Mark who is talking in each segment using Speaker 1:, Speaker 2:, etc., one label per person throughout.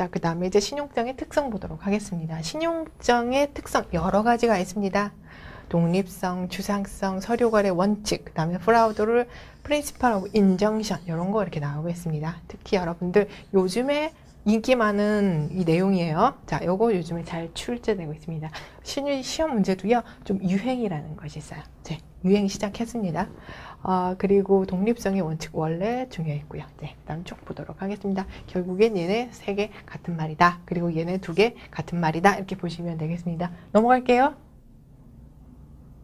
Speaker 1: 자, 그 다음에 이제 신용장의 특성 보도록 하겠습니다. 신용장의 특성 여러 가지가 있습니다. 독립성, 주상성, 서류거래 원칙, 그 다음에 프라우드를 프린시팔 오브 인정션 이런 거 이렇게 나오고 있습니다. 특히 여러분들 요즘에 인기 많은 이 내용이에요. 자, 요거 요즘에 잘 출제되고 있습니다. 시, 시험 문제도요, 좀 유행이라는 것이 있어요. 네, 유행 시작했습니다. 어, 그리고 독립성의 원칙 원래 중요했고요. 네, 다음 쭉 보도록 하겠습니다. 결국엔 얘네 세 개 같은 말이다. 그리고 얘네 두 개 같은 말이다. 이렇게 보시면 되겠습니다. 넘어갈게요.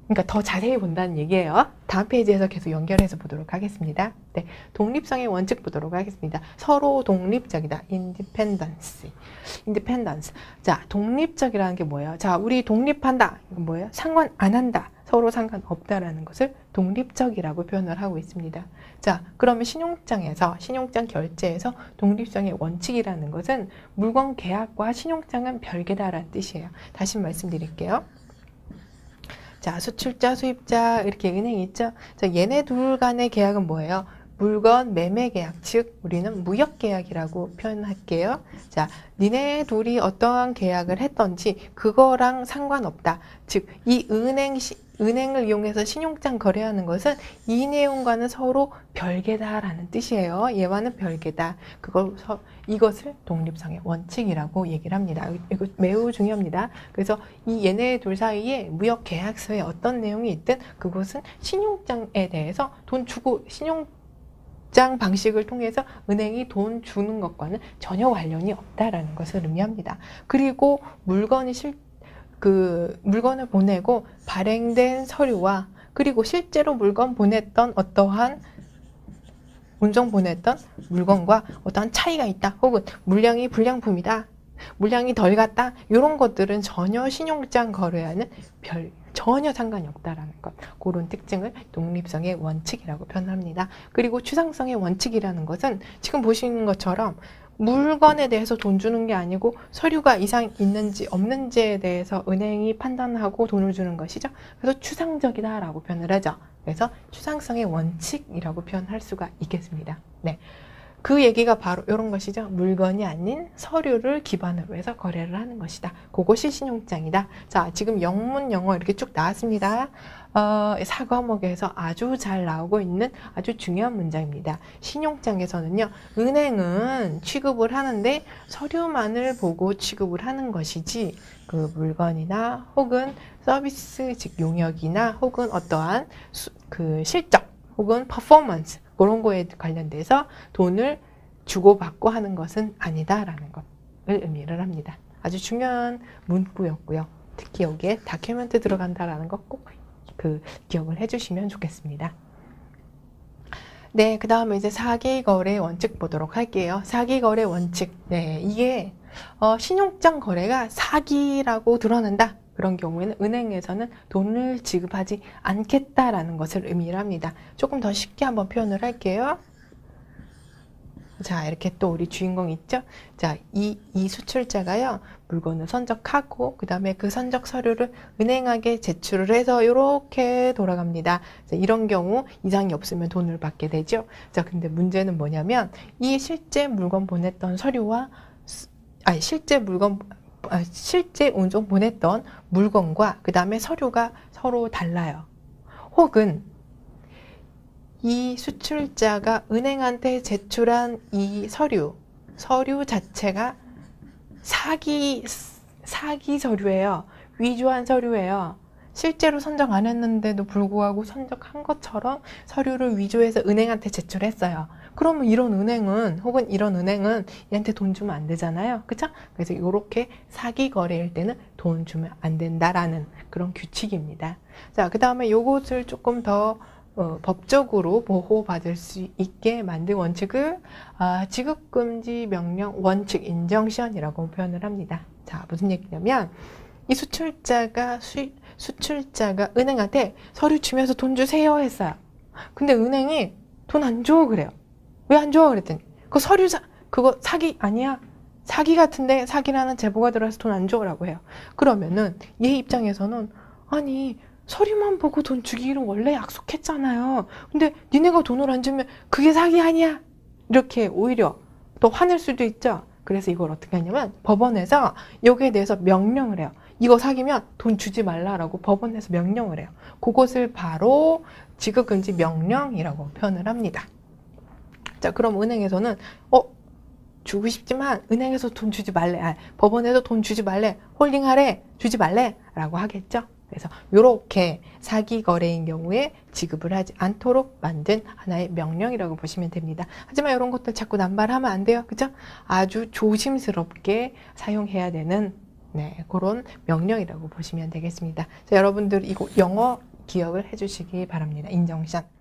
Speaker 1: 그러니까 더 자세히 본다는 얘기예요. 다음 페이지에서 계속 연결해서 보도록 하겠습니다. 네, 독립성의 원칙 보도록 하겠습니다. 서로 독립적이다. independence. independence. 자, 독립적이라는 게 뭐예요? 자, 우리 독립한다. 이건 뭐예요? 상관 안 한다. 서로 상관없다라는 것을 독립적이라고 표현을 하고 있습니다. 자, 그러면 신용장에서 신용장 결제에서 독립성의 원칙이라는 것은 물건 계약과 신용장은 별개다라는 뜻이에요. 다시 말씀드릴게요. 자, 수출자, 수입자 이렇게 은행이 있죠. 자, 얘네 둘 간의 계약은 뭐예요? 물건 매매 계약, 즉 우리는 무역 계약이라고 표현할게요. 자, 니네 둘이 어떠한 계약을 했던지 그거랑 상관없다. 즉 이 은행 시, 은행을 이용해서 신용장 거래하는 것은 이 내용과는 서로 별개다라는 뜻이에요. 얘와는 별개다. 그걸 서, 이것을 독립성의 원칙이라고 얘기를 합니다. 이거 매우 중요합니다. 그래서 이 얘네 둘 사이에 무역 계약서에 어떤 내용이 있든 그것은 신용장에 대해서 돈 주고 신용 장 방식을 통해서 은행이 돈 주는 것과는 전혀 관련이 없다라는 것을 의미합니다. 그리고 물건이 실, 그 물건을 보내고 발행된 서류와 그리고 실제로 물건 보냈던 어떠한 운송 보냈던 물건과 어떠한 차이가 있다. 혹은 물량이 불량품이다. 물량이 덜 갔다. 이런 것들은 전혀 신용장 거래와는 별 전혀 상관이 없다라는 것. 그런 특징을 독립성의 원칙이라고 표현합니다. 그리고 추상성의 원칙이라는 것은 지금 보시는 것처럼 물건에 대해서 돈 주는 게 아니고 서류가 이상 있는지 없는지에 대해서 은행이 판단하고 돈을 주는 것이죠. 그래서 추상적이다라고 표현을 하죠. 그래서 추상성의 원칙이라고 표현할 수가 있겠습니다. 네. 그 얘기가 바로 이런 것이죠. 물건이 아닌 서류를 기반으로 해서 거래를 하는 것이다. 그것이 신용장이다. 자, 지금 영문 영어 이렇게 쭉 나왔습니다. 어, 사과목에서 아주 잘 나오고 있는 아주 중요한 문장입니다. 신용장에서는요, 은행은 취급을 하는데 서류만을 보고 취급을 하는 것이지, 그 물건이나 혹은 서비스 즉 용역이나 혹은 어떠한 수, 그 실적 혹은 퍼포먼스 그런 거에 관련돼서 돈을 주고받고 하는 것은 아니다라는 것을 의미를 합니다. 아주 중요한 문구였고요. 특히 여기에 다큐멘트 들어간다라는 것 꼭 그 기억을 해주시면 좋겠습니다. 네, 그 다음에 이제 사기 거래 원칙 보도록 할게요. 사기 거래 원칙. 네, 이게 어, 신용장 거래가 사기라고 드러난다. 그런 경우에는 은행에서는 돈을 지급하지 않겠다라는 것을 의미를 합니다. 조금 더 쉽게 한번 표현을 할게요. 자, 이렇게 또 우리 주인공 있죠? 자, 이, 이 수출자가요, 물건을 선적하고, 그 다음에 그 선적 서류를 은행에게 제출을 해서 이렇게 돌아갑니다. 자, 이런 경우 이상이 없으면 돈을 받게 되죠? 자, 근데 문제는 뭐냐면, 이 실제 물건 보냈던 서류와, 아니, 실제 물건, 아, 실제 운송 보냈던 물건과 그 다음에 서류가 서로 달라요. 혹은 이 수출자가 은행한테 제출한 이 서류, 서류 자체가 사기, 사기 서류예요. 위조한 서류예요. 실제로 선적 안 했는데도 불구하고 선적한 것처럼 서류를 위조해서 은행한테 제출했어요. 그러면 이런 은행은 혹은 이런 은행은 얘한테 돈 주면 안 되잖아요. 그쵸? 그래서 이렇게 사기 거래일 때는 돈 주면 안 된다라는 그런 규칙입니다. 자, 그 다음에 요것을 조금 더 어, 법적으로 보호받을 수 있게 만든 원칙을 아, 지급금지 명령 원칙 인정시현이라고 표현을 합니다. 자, 무슨 얘기냐면 이 수출자가 수, 수출자가 은행한테 서류 주면서 돈 주세요 했어요. 근데 은행이 돈 안 줘 그래요. 왜안 줘? 그랬더니 그 서류 사 그거 사기 아니야? 사기 같은데 사기라는 제보가 들어와서 돈 안 줘라고 해요. 그러면은 얘 입장에서는 아니 서류만 보고 돈 주기로 원래 약속했잖아요. 근데 니네가 돈을 안 주면 그게 사기 아니야? 이렇게 오히려 더 화낼 수도 있죠. 그래서 이걸 어떻게 하냐면 법원에서 여기에 대해서 명령을 해요. 이거 사기면 돈 주지 말라라고 법원에서 명령을 해요. 그것을 바로 지급금지 명령이라고 표현을 합니다. 자, 그럼 은행에서는 어 주고 싶지만 은행에서 돈 주지 말래. 아, 법원에서 돈 주지 말래. 홀딩하래. 주지 말래라고 하겠죠. 그래서 이렇게 사기 거래인 경우에 지급을 하지 않도록 만든 하나의 명령이라고 보시면 됩니다. 하지만 이런 것들 자꾸 남발하면 안 돼요. 그죠? 아주 조심스럽게 사용해야 되는 네, 그런 명령이라고 보시면 되겠습니다. 자, 여러분들 이거 영어 기억을 해주시기 바랍니다. 인정션.